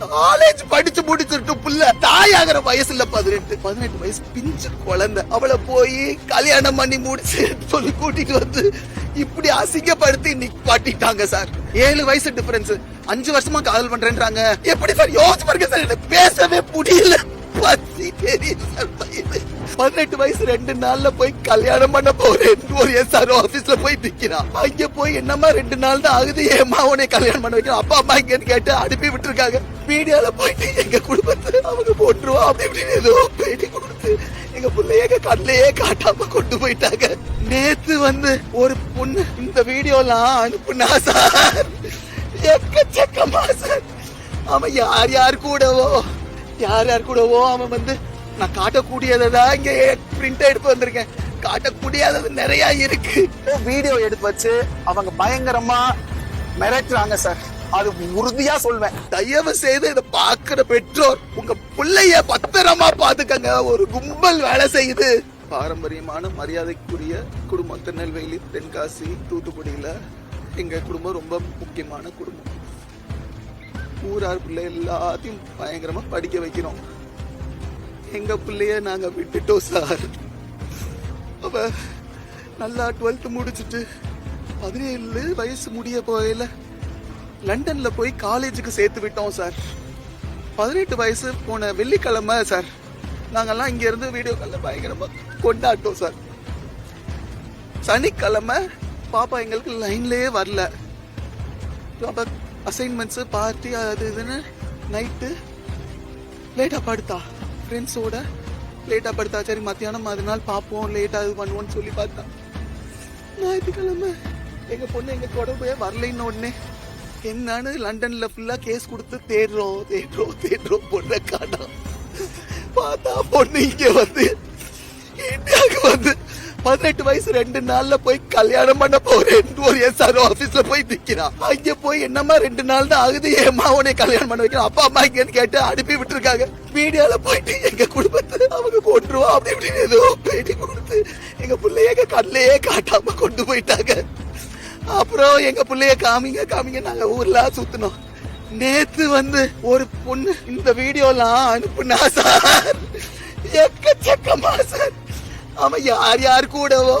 College படிச்சு முடிச்சிட்டு புள்ள தாயாகிற வயசு இல்ல பதினெட்டு பதினெட்டு வயசு பிஞ்சு குழந்தை. அவளை போய் கல்யாணம் பண்ணி முடிச்சு சொல்லி கூட்டிட்டு வந்து இப்படி அசிங்கப்படுத்தி நிப்பாட்டிட்டாங்க சார் ஏழு வயசு டிஃபரன்ஸ் அஞ்சு வருஷமா காதல் பண்றேன்றாங்க. எப்படி சார் யோசிச்சு பாருங்க சார் எனக்கு பேசவே முடியல பதினெட்டு வயசு ரெண்டு நாள்ல போய் கல்யாணம் பண்ண போறேன். ஒரு எஸ்ஆர் ஆபீஸ்ல போய் நிக்கிறான். அங்க போய் என்னமா ரெண்டு நாள் தான் ஆகுது? ஏமா உனே கல்யாணம் பண்ண வைக்கிறோம் அப்பா அம்மா இங்கன்னு கேட்டு அனுப்பி விட்டுருக்காங்க. மீடியால போயிட்டு எங்க குடும்பத்தை அவங்க போட்டுருவோம் அப்படி இப்படின்னு ஏதோ பேட்டி கொடுத்து எங்க பிள்ளைய எங்க கண்ணிலேயே காட்டாம கொண்டு போயிட்டாங்க. நேத்து வந்து ஒரு பொண்ணு இந்த வீடியோலாம் அனுப்புனா சார். எக்கச்சக்கமா சார். அவன் யார் யார் கூடவோ யார் யார் கூடவோ அவன் வந்து நான் காட்டக்கூடியதான் இங்க பிரிண்ட் எடுத்து வந்திருக்கேன். காட்டக்கூடியது நிறைய இருக்கு. வீடியோ எடுத்து வச்சு அவங்க பயங்கரமா மிரட்டுறாங்க சார் அது உறுதியா சொல்வேன். தயவு செய்து இதை பாக்குற பெற்றோர் உங்க பிள்ளைய பத்திரமா பாத்துக்கங்க ஒரு கும்பல் வேலை செய்யுது. பாரம்பரியமான மரியாதைக்குரிய குடும்பம். திருநெல்வேலி தென்காசி தூத்துக்குடியில எங்க குடும்பம் ரொம்ப முக்கியமான குடும்பம். ஊரார் பிள்ளை எல்லாத்தையும் பயங்கரமா படிக்க வைக்கிறோம் எங்க பிள்ளைய நாங்க விட்டுட்டோம் சார். அவ நல்லா டுவெல்த் முடிச்சுட்டு பதினேழு வயசு முடிய போயில லண்டன்ல போய் காலேஜுக்கு சேர்த்து விட்டோம் சார். பதினெட்டு வயசு போன வெள்ளிக்கிழமை சார். நாங்கெல்லாம் இங்க இருந்து வீடியோ காலில் பயங்கரமா கொண்டாட்டோம் சார். சனிக்கிழமை பாப்பா எங்களுக்கு லைன்லயே வரல. அசைன்மெண்ட்ஸு பார்ட்டி அது இதுன்னு நைட்டு லேட்டாக படுத்தா. ஃப்ரெண்ட்ஸோட லேட்டாக படுத்தா. சரி மத்தியானம் மறுநாள் பார்ப்போம் லேட்டாக இது பண்ணுவோம்னு சொல்லி பார்த்தா. ஞாயிற்றுக்கிழமை எங்கள் பொண்ணு எங்கள் தொடர்பே வரலைன்னு உடனே என்னன்னு லண்டனில் ஃபுல்லாக கேஸ் கொடுத்து தேடுறோம் தேடுறோம் தேடுறோம் பொண்ணை காட்டோம் பார்த்தா பொண்ணு இங்கே வந்து இந்தியாவுக்கு வந்து பதினெட்டு வயசு ரெண்டு நாள்ல போய் கல்யாணம் பண்ண போறேன். ஒரு எஸ்ஆர் ஆபீஸ்ல போய் நிக்கிறான் அங்க போய் என்னமா ரெண்டு நாள் தான் ஆகுது? ஏமா உனே கல்யாணம் பண்ண வைக்கிறோம் அப்பா அம்மா இங்கன்னு கேட்டு அனுப்பி விட்டுருக்காங்க. மீடியால போயிட்டு எங்க குடும்பத்தை அவங்க போட்டுருவோம் அப்படி இப்படின்னு ஏதோ பேட்டி கொடுத்து எங்க பிள்ளைய எங்க கண்ணிலேயே காட்டாம கொண்டு போயிட்டாங்க. அப்புறம் எங்க பிள்ளைய காமிங்க காமிங்க. நாங்க ஊர்ல சுத்தினோம். நேத்து வந்து ஒரு பொண்ணு இந்த வீடியோலாம் அனுப்புனா சார். எக்கச்சக்கமா சார். அவன் யார் யார் கூடவோ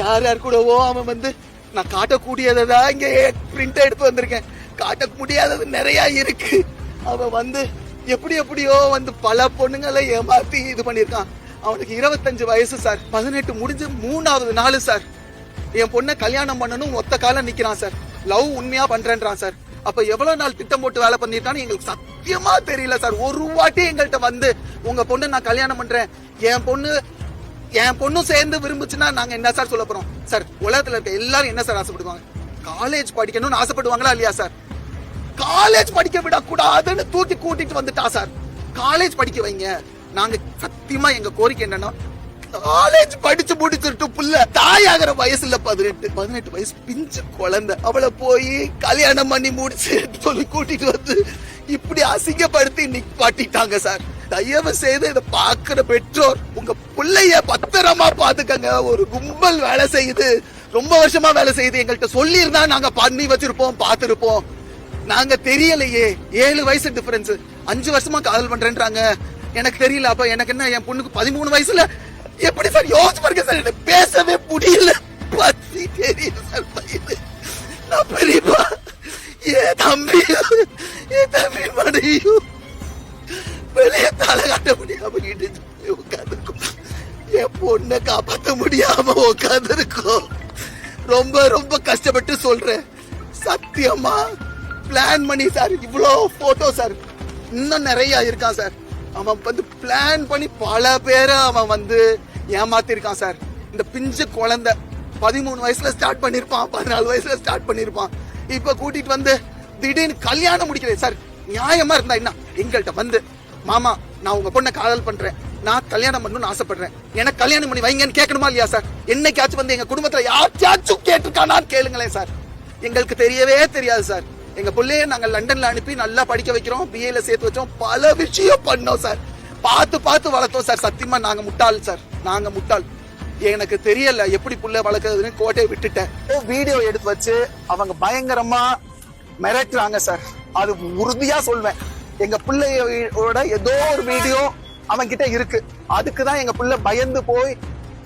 யார் யார் கூடவோ அவன் வந்து நான் காட்டக்கூடியதை தான் இங்கே பிரிண்ட் எடுத்து வந்திருக்கேன். காட்ட முடியாதது நிறைய இருக்கு. அவன் வந்து எப்படி எப்படியோ வந்து பல பொண்ணுங்களை ஏமாத்தி இது பண்ணியிருக்கான். அவனுக்கு இருபத்தஞ்சு வயசு சார். பதினெட்டு முடிஞ்சு மூணாவது நாள் சார். என் பொண்ணை கல்யாணம் பண்ணணும் ஒத்த காலம் நிற்கிறான் சார். லவ் உண்மையாக பண்ணுறேன்றான் சார். அப்ப எவ்வளவு நாள் திட்டம் போட்டு வேலை பண்ணிட்டான்னு எங்களுக்கு சத்தியமா தெரியல சார். ஒரு வாட்டி எங்கள்கிட்ட வந்து உங்க பொண்ணு நான் கல்யாணம் பண்றேன். என் பொண்ணு என் பொண்ணும் சேர்ந்து விரும்புச்சுன்னா நாங்க என்ன சார் சொல்ல போறோம்? சார் உலகத்துல இருக்க எல்லாரும் என்ன சார் ஆசைப்படுவாங்க? காலேஜ் படிக்கணும்னு ஆசைப்படுவாங்களா இல்லையா சார்? காலேஜ் படிக்க விடக்கூடாதுன்னு தூக்கி கூட்டிட்டு வந்துட்டா சார். காலேஜ் படிக்க வைங்க. நாங்க சத்தியமா எங்க கோரிக்கை என்னன்னா காலேஜ் படிச்சு முடிச்சிட்டு புள்ள தாயாகிற வயசு இல்ல பதினெட்டு பதினெட்டு வயசு பிஞ்சு குழந்தை. அவளை போய் கல்யாணம் பண்ணி முடிச்சு சொல்லி கூட்டிட்டு வந்து இப்படி அசிங்கப்படுத்தி நிப்பாட்டிட்டாங்க சார். தயவு செய்து இதை பாக்குற பெற்றோர் உங்க பிள்ளைய பத்திரமா பாத்துக்கங்க ஒரு கும்பல் வேலை செய்யுது. ரொம்ப வருஷமா வேலை செய்யுது. எங்கள்கிட்ட சொல்லியிருந்தா நாங்க பண்ணி வச்சிருப்போம் பார்த்திருப்போம். நாங்க தெரியலையே. ஏழு வயசு டிஃபரன்ஸ் அஞ்சு வருஷமா காதல் பண்றேன்றாங்க. எனக்கு தெரியல அப்ப எனக்கு என்ன என் பொண்ணுக்கு பதிமூணு வயசுல? எப்படி சார்? யோசிச்சு பாருங்க சார். எனக்கு பேசவே முடியல. பசி தெரியுது சார் பையன். நான் பெரியப்பா. ஏ தம்பி ஏ தம்பி மனையும் முடியாம வீட்டு என் பொண்ணை காப்பாற்ற முடியாம உட்காந்துருக்கோம் ரொம்ப ரொம்ப கஷ்டப்பட்டு சொல்றேன். சத்தியமா? பிளான் பண்ணி சார் இவ்வளோ போட்டோ சார் இன்னும் நிறைய இருக்கான் சார் அவன் வந்து பிளான் பண்ணி பல பேரை அவன் வந்து ஏமாத்திருக்கான் சார் இந்த பிஞ்சு குழந்தை பதிமூணு வயசுல ஸ்டார்ட் பண்ணியிருப்பான் பதினாலு வயசுல ஸ்டார்ட் பண்ணியிருப்பான் இப்போ கூட்டிட்டு வந்து திடீர்னு கல்யாணம் முடிக்கிறேன் சார் நியாயமா இருந்தா என்ன? எங்கள்கிட்ட வந்து மாமா நான் உங்க பொண்ணை காதல் பண்றேன். நான் கல்யாணம் பண்ணணும்னு ஆசைப்படுறேன். எனக்கு கல்யாணம் பண்ணி வைங்கன்னு கேட்கணுமா இல்லையா சார்? என்னைக்காச்சும் வந்து எங்க குடும்பத்துல யாச்சாச்சும் கேட்டிருக்கானான்னு கேளுங்களேன் சார். எங்களுக்கு தெரியவே தெரியாது சார். எங்க பிள்ளைய நாங்க லண்டன்ல அனுப்பி நல்லா படிக்க வைக்கிறோம் பிஏல சேர்த்து வச்சோம் பல விஷயம் பண்ணோம் சார். பார்த்து பார்த்து வளர்த்தோம் சார். சத்தியமா நாங்க முட்டாள் சார். நாங்க முட்டாள். எனக்கு தெரியல எப்படி புள்ள வளர்க்கறதுன்னு கோட்டையை விட்டுட்டேன். வீடியோ எடுத்து வச்சு அவங்க பயங்கரமா மிரட்டுறாங்க சார். அது உறுதியா சொல்வேன். எங்க பிள்ளையோட ஏதோ ஒரு வீடியோ அவன் கிட்ட இருக்கு. அதுக்கு தான் எங்க பிள்ளை பயந்து போய்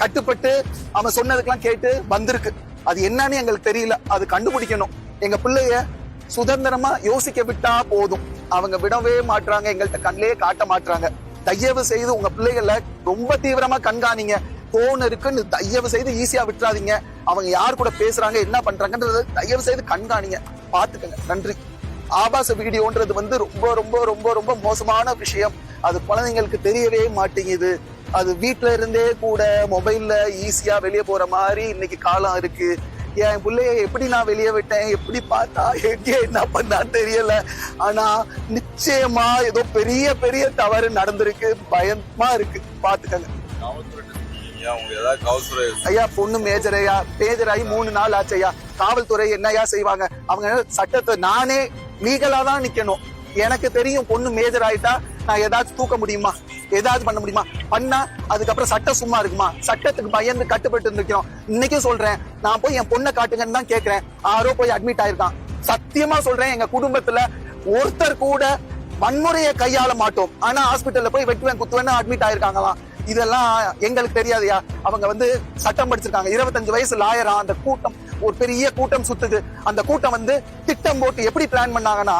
கட்டுப்பட்டு அவன் சொன்னதுக்கெல்லாம் கேட்டு வந்திருக்கு. அது என்னன்னு எங்களுக்கு தெரியல. அது கண்டுபிடிக்கணும். எங்க பிள்ளைய சுதந்திரமா யோசிக்க விட்டா போதும். அவங்க விடவே மாட்றாங்க. எங்கள்கிட்ட கண்ணிலே காட்ட மாட்டுறாங்க தயவு செய்து உங்க பிள்ளைகளை ரொம்ப தீவிரமா கண்காணிங்க. போன் இருக்குன்னு தயவு செய்து ஈஸியா விட்டுறாதீங்க. அவங்க யார் கூட பேசுறாங்க என்ன பண்றாங்கன்றது தயவு செய்து கண்காணிங்க. பாத்துக்கங்க நன்றி. ஆபாச வீடியோன்றது வந்து ரொம்ப ரொம்ப ரொம்ப ரொம்ப மோசமான விஷயம். அது குழந்தைங்களுக்கு தெரியவே மாட்டேங்குது. அது வீட்ல இருந்தே கூட மொபைல்ல ஈஸியா வெளியே போற மாதிரி இன்னைக்கு காலம் இருக்கு. என் பிள்ளைய எப்படி நான் வெளியே விட்டேன்? எப்படி பார்த்தா எங்கே என்ன பண்ணான்னு தெரியல. ஆனா நிச்சயமா ஏதோ பெரிய பெரிய தவறு நடந்திருக்கு. பயமா இருக்கு. பாத்துக்கங்க ஐயா பொண்ணு மேஜர் ஐயா மேஜர் ஆகி மூணு நாள் ஆச்சு ஐயா. காவல்துறை என்னையா செய்வாங்க? அவங்க சட்டத்தை நானே லீகலா தான் நிக்கணும். எனக்கு தெரியும் பொண்ணு மேஜர் ஆயிட்டா நான் ஏதாச்சும் தூக்க முடியுமா? ஏதாச்சும் பண்ண முடியுமா? பண்ணா அதுக்கப்புறம் சட்டம் சும்மா இருக்குமா? சட்டத்துக்கு பயந்து கட்டுப்பட்டு நிக்கிறோம் இன்னைக்கும் சொல்றேன். நான் போய் என் பொண்ணை காட்டுங்கன்னு தான் கேட்கிறேன் ஆரோ போய் அட்மிட் ஆயிருக்கான். சத்தியமா சொல்றேன் எங்க குடும்பத்துல ஒருத்தர் கூட வன்முறையை கையாள மாட்டோம். ஆனா ஹாஸ்பிட்டல்ல போய் வெட்டுவேன் குத்துவேன்னு அட்மிட் ஆயிருக்காங்களாம். இதெல்லாம் எங்களுக்கு தெரியாதுயா அவங்க வந்து சட்டம் படிச்சிருக்காங்க. இருபத்தஞ்சு வயசு லாயரா அந்த கூட்டம் ஒரு பெரிய கூட்டம் சுத்துது. அந்த கூட்டம் வந்து திட்டம் போட்டு எப்படி பிளான் பண்ணாங்கன்னா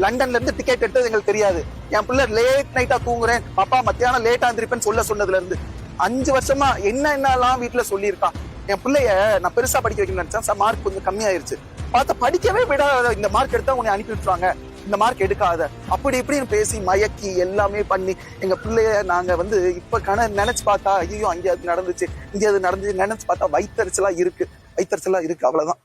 லண்டன்ல இருந்து டிக்கெட் எடுத்தது எங்களுக்கு தெரியாது. என் பிள்ளை லேட் நைட்டா தூங்குறேன். அப்பா மத்தியானம் லேட்டா இருந்திருப்பேன்னு சொல்ல சொன்னதுல இருந்து அஞ்சு வருஷமா என்ன என்னெல்லாம் வீட்டுல சொல்லியிருக்கான் என் பிள்ளைய நான் பெருசா படிக்க வைக்கணும்னு நினைச்சேன். மார்க் கொஞ்சம் கம்மியாயிருச்சு. பார்த்தா படிக்கவே விடாத. இந்த மார்க் எடுத்தா உன்னை அனுப்பி விட்டுருவாங்க. இந்த மார்க் எடுக்காத. அப்படி இப்படின்னு பேசி மயக்கி எல்லாமே பண்ணி எங்க பிள்ளைய நாங்க வந்து இப்ப கண நினைச்சு பார்த்தா ஐயோ அங்கே அது நடந்துச்சு இங்கே அது நடந்துச்சு. நினைச்சு பார்த்தா வயித்தறிச்சலா இருக்கு. வயித்தறிச்சலா இருக்கு அவ்வளவுதான்.